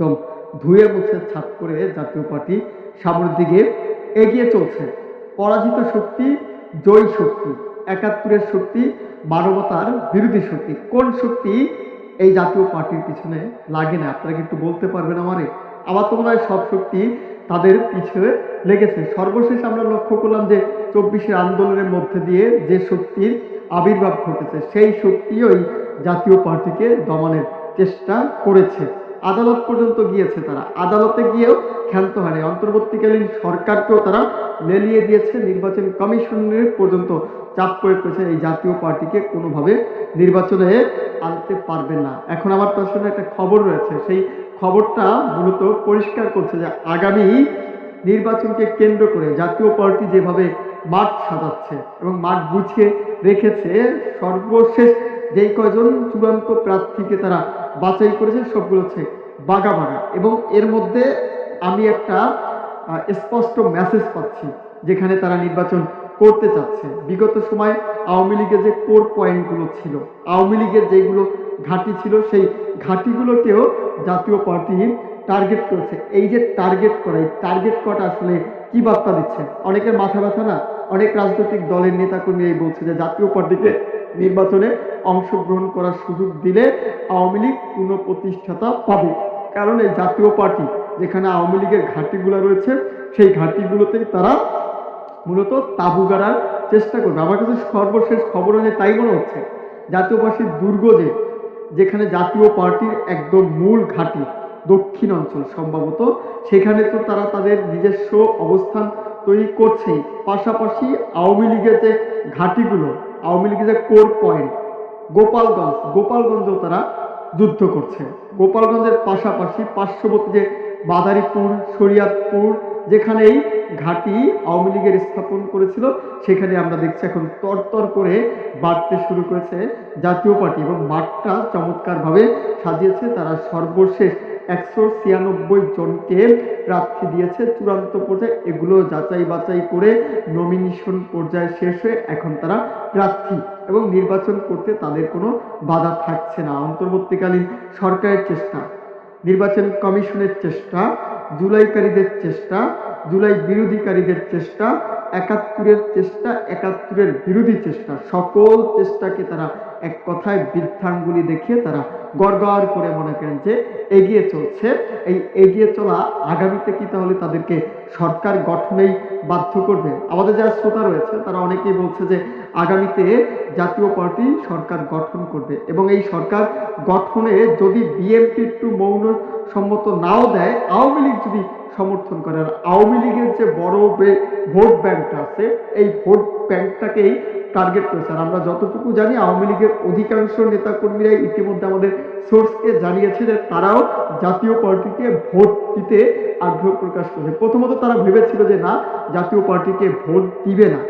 একদম ধুয়ে মুছে ছাপ করে জাতীয় পার্টি সামনের দিকে এগিয়ে চলছে। পরাজিত শক্তি, জয়ী শক্তি, একাত্তরের শক্তি, মানবতার বিরোধী শক্তি। কোন শক্তি এই জাতীয় পার্টির পিছনে লাগে না? আপনারা কিন্তু বলতে পারবেন আমারে? আমার তো মনে হয় সব শক্তি তাদের পিছনে লেগেছে। সর্বশেষ আমরা লক্ষ্য করলাম যে চব্বিশের আন্দোলনের মধ্যে দিয়ে যে শক্তির আবির্ভাব ঘটেছে, সেই শক্তি ওই জাতীয় পার্টিকে দমানের চেষ্টা করেছে। আদালত পর্যন্ত গিয়েছে তারা। আদালতে গিয়েও ক্ষান্ত হয়নি। অন্তর্বর্তীকালীন সরকারকেও তারা লেলিয়ে দিয়েছে। নির্বাচন কমিশনের পর্যন্ত চাপ প্রয়োগ করেছে। এই জাতীয় পার্টিকে কোনোভাবে নির্বাচনে আনতে পারবে না। এখন আমার পেছনে একটা খবর রয়েছে। সেই খবরটা মূলত পরিষ্কার করছে যে আগামী নির্বাচনকে কেন্দ্র করে জাতীয় পার্টি যেভাবে মাঠ সাজাচ্ছে এবং মাঠ গুছিয়ে রেখেছে, সর্বশেষ যেই কয়জন চূড়ান্ত প্রার্থীকে তারা বাছাই করেছে সবগুলো হচ্ছে বাঘা বাঘা। এবং এর মধ্যে আমি একটা স্পষ্ট মেসেজ পাচ্ছি যেখানে তারা নির্বাচন করতে চাচ্ছে। বিগত সময় আওয়ামী লীগের যে কোর পয়েন্টগুলো ছিল, আওয়ামী লীগের যেগুলো ঘাঁটি ছিল, সেই ঘাঁটিগুলোকেও জাতীয় পার্টি টার্গেট করেছে। এই যে টার্গেট করা, এই টার্গেট করাটা আসলে কি বার্তা দিচ্ছে? অনেকের মাথা ব্যথা না? অনেক রাজনৈতিক দলের নেতাকর্মী এই বলছে যে জাতীয় পার্টিকে নির্বাচনে অংশগ্রহণ করার সুযোগ দিলে আওয়ামী লীগ পুনঃপ্রতিষ্ঠাতা পাবে। কারণ এই জাতীয় পার্টি, যেখানে আওয়ামী লীগের ঘাঁটিগুলো রয়েছে, সেই ঘাঁটিগুলোতেই তারা মূলত তাবু গাড়ার চেষ্টা করবে। আমার কাছে সর্বশেষ খবর হলে তাই মনে হচ্ছে জাতীয় দুর্গ যে, যেখানে জাতীয় পার্টির একদম মূল ঘাঁটি দক্ষিণ অঞ্চল সম্ভবত, সেখানে তো তারা তাদের নিজস্ব অবস্থান তৈরি করছেই। পাশাপাশি আওয়ামী লীগের যে ঘাঁটিগুলো আওয়ামী লীগের যে কোর পয়েন্ট গোপালগঞ্জ, গোপালগঞ্জেও তারা যুদ্ধ করছে। গোপালগঞ্জের পাশাপাশি পার্শ্ববর্তী যে বাদারীপুর শরিয়াতপুর, যেখানেই ঘাঁটি আওয়ামী লীগের স্থাপন করেছিল, সেখানে আমরা দেখছি এখন তরতর করে বাড়তে শুরু করেছে জাতীয় পার্টি এবং মাঠটা চমৎকারভাবে সাজিয়েছে। তারা সর্বশেষ একশো ছিয়ানব্বই জনকে প্রার্থী দিয়েছে। চূড়ান্ত পর্যায়ে এগুলো যাচাই বাছাই করে নমিনেশন পর্যায়ে শেষ হয়ে এখন তারা প্রার্থী এবং নির্বাচন করতে তাদের কোনো বাধা থাকছে না। অন্তর্বর্তীকালীন সরকারের চেষ্টা, নির্বাচন কমিশনের চেষ্টা জুলাইকারীদের চেষ্টা, জুলাই বিরোধীকারীদের চেষ্টা, একাত্তরের চেষ্টা, একাত্তরের বিরোধী চেষ্টা। সকল চেষ্টাকে তারা এক কথায় বৃদ্ধাঙ্গুলি দেখিয়ে তারা গড়গড় করে মনে করেন যে এগিয়ে চলছে। এই এগিয়ে চলা আগামীতে কি তাহলে তাদেরকে সরকার গঠনেই বাধ্য করবে? আমাদের যারা শ্রোতা রয়েছে, তারা অনেকেই বলছে যে আগামীতে জাতীয় পার্টি সরকার গঠন করবে এবং এই সরকার গঠনে যদি বিএনপি একটু মৌন সম্মত নাও দেয়, আওয়ামী লীগ যদি সমর্থন করে। আর আওয়ামী লীগের যে বড় ভোট ব্যাংকটা আছে, এই ভোট ব্যাংকটাকেই টার্গেট করেছে। আর আমরা যতটুকু জানি, আওয়ামী লীগের অধিকাংশ নেতাকর্মীরাই ইতিমধ্যে আমাদের সোর্সকে জানিয়েছে যে তারাও জাতীয় পার্টিকে ভোট দিতে আগ্রহ প্রকাশ করেছে প্রথমত তারা ভেবেছিল যে না, জাতীয় পার্টিকে ভোট দিবে না।